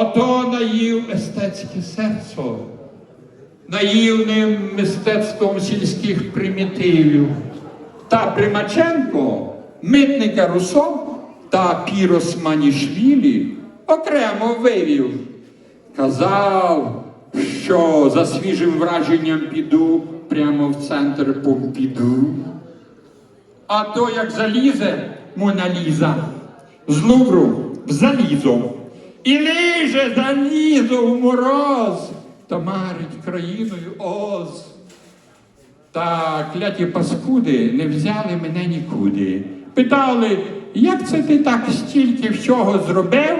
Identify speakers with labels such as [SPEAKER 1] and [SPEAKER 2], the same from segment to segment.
[SPEAKER 1] Ото наїв естетське серце, наївним мистецтвом сільських примітивів. Та Примаченко, митника Руссо та Пірос Манішвілі окремо вивів. Казав, що за свіжим враженням піду прямо в центр Помпіду. А то як залізе Мона Ліза з Лувру в залізо. І лиже залізо в мороз, та марить країною Оз. Та кляті паскуди не взяли мене нікуди. Питали, як це ти так стільки всього зробив,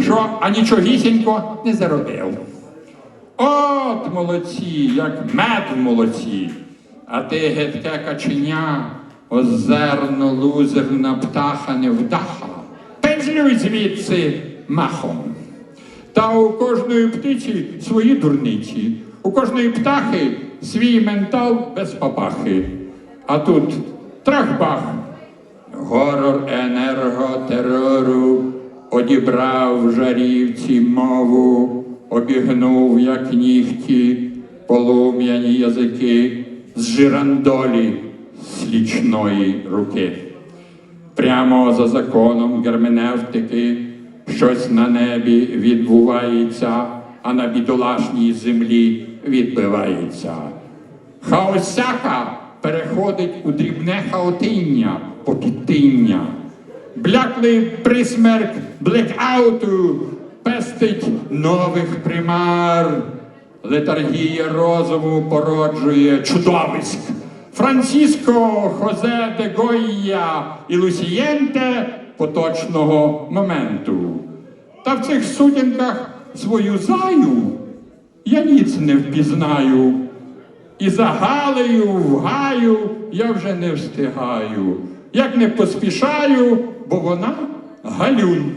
[SPEAKER 1] що анічогісінько не заробив. От молодці, як мед в молоці, а ти гидке каченя, озерно лузерна птаха невдаха. Пензлюй звідси махом. Та у кожної птиці свої дурниці, у кожної птахи свій ментал без папахи. А тут трах-бах. Горор енерготерору одібрав жарівці мову, обігнув, як нігті, полум'яні язики з жирандолі слічної руки. Прямо за законом герменевтики щось на небі відбувається, а на бідолашній землі відбивається. Хаосяка переходить у дрібне хаотиння, попітиння. Бляклий присмерк блекауту пестить нових примар. Летаргія розуму породжує чудовиськ. Франциско Хозе де Гойя і Лусієнте поточного моменту. Та в цих сутінках свою заю я ніц не впізнаю. І за Галею в гаю я вже не встигаю. Як не поспішаю, бо вона галюнь.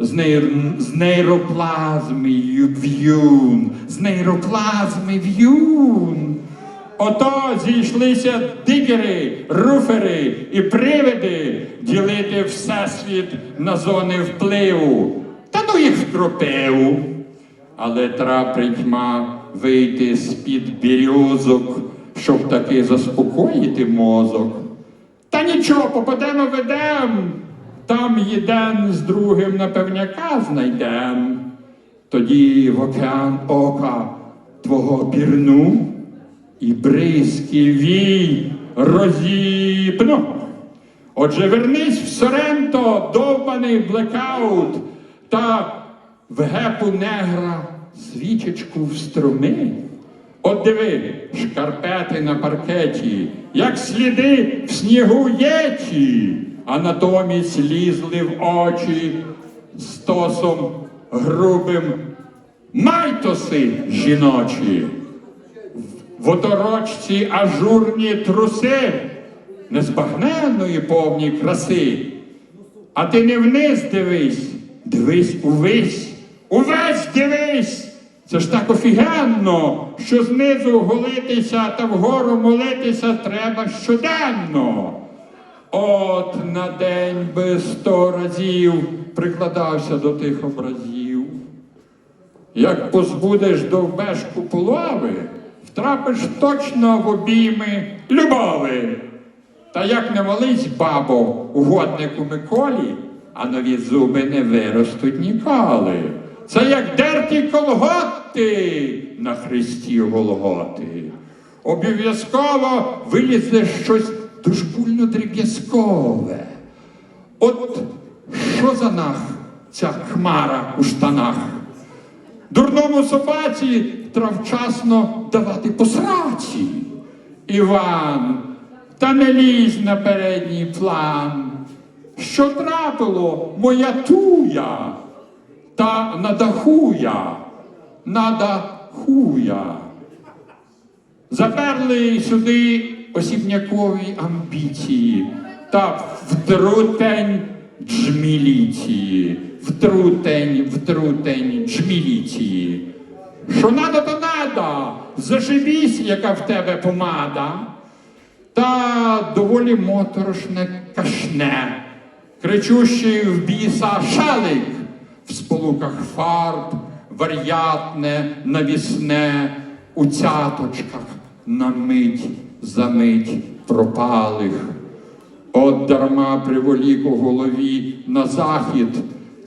[SPEAKER 1] З, нейр... з нейроплазми в'юн, з нейроплазми в'юн. Ото зійшлися дигери, руфери і привиди ділити всесвіт на зони впливу. Та ну їх вкропив. Але трапить ма вийти з-під бірюзок, щоб таки заспокоїти мозок. Та нічого, попадемо ведем, там єден з другим напевняка знайдем. Тоді в океан ока твого пірну і бризки вій розіпну. Отже, вернись в Соренто, довбаний блекаут, та в гепу негра свічечку вструми. От диви, шкарпети на паркеті, як сліди в снігу єчі, а натомість лізли в очі стосом грубим майтоси жіночі. В оторочці ажурні труси незбагненної повні краси. А ти не вниз дивись, дивись увесь, увесь дивись. Це ж так офігенно, що знизу голитися та вгору молитися треба щоденно. От на день би сто разів прикладався до тих образів. Як позбудеш довбешку полови, втрапиш точно в обійми любови. Та як не молись, бабо, угоднику Миколі, а нові зуби не виростуть ніколи. Це як дерті колготи на хресті Голготи. Обов'язково вилізе щось дошкульно дріб'язкове. От що за нах ця хмара у штанах? Дурному собаці травчасно давати по сраці. Іван, та не лізь на передній план. Що трапило, моя туя? Та надахуя, надахуя. Заперли сюди осібнякові амбіції та втрутень джміліції, втрутень, втрутень джміліції. Що надо, то надо, зашибісь, яка в тебе помада. Та доволі моторошне кашне, кричущий в біса шалик, в сполуках фарб, вар'ятне, навісне, у цяточках на мить за мить пропалих. От дарма приволік у голові на захід,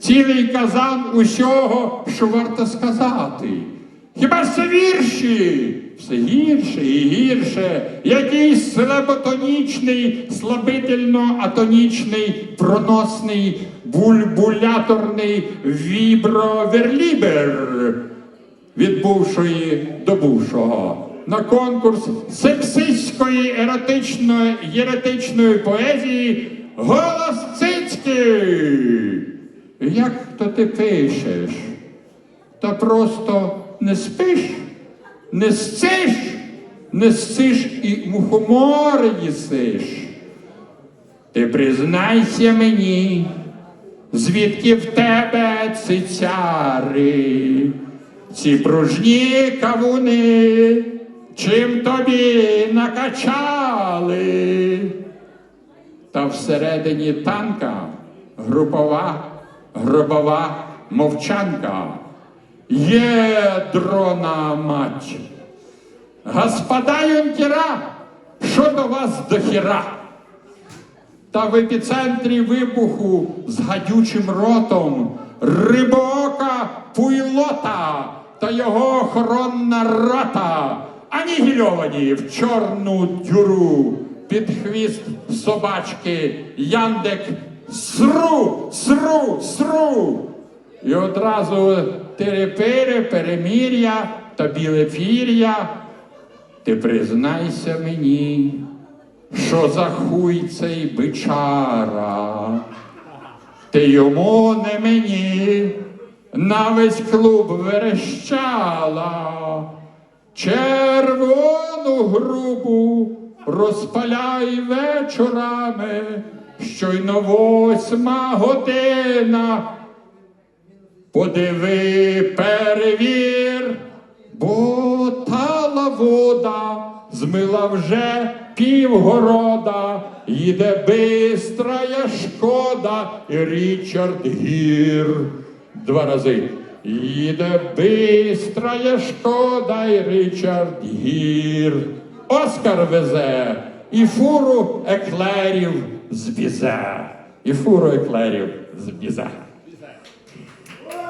[SPEAKER 1] цілий казан усього, що варто сказати. Хіба ж це вірші? Все гірше і гірше, якийсь слаботонічний, слабительно-атонічний, проносний, бульбуляторний віброверлібер від бувшої до бувшого на конкурс сексистської еротичної єретичної поезії Голос Цицьки. Як то ти пишеш? Та просто не спиш, не сциш, не сциш і мухомори їсиш. Ти признайся мені, звідки в тебе цицяри, ці пружні кавуни, чим тобі накачали? Та всередині танка групова, гробова мовчанка. Є дрона мать. Господа юнкера, що до вас до хіра? Та в епіцентрі вибуху з гадючим ротом рибоока пуйлота та його охоронна рота, анігільовані в чорну дюру під хвіст собачки Яндек сру, сру, сру. І одразу терепири, перемір'я та біле пір'я. Ти признайся мені, що за хуй цей бичара. Ти йому не мені на весь клуб верещала. Червону грубу розпаляй вечорами, щойно восьма година. Подиви, перевір, бо тала вода змила вже півгорода, їде бистрая шкода Річард Гір. Два рази. Їде бистрая шкода і Річард Гір. Оскар везе і фуру еклерів з бізе. І фуру еклерів з бізе.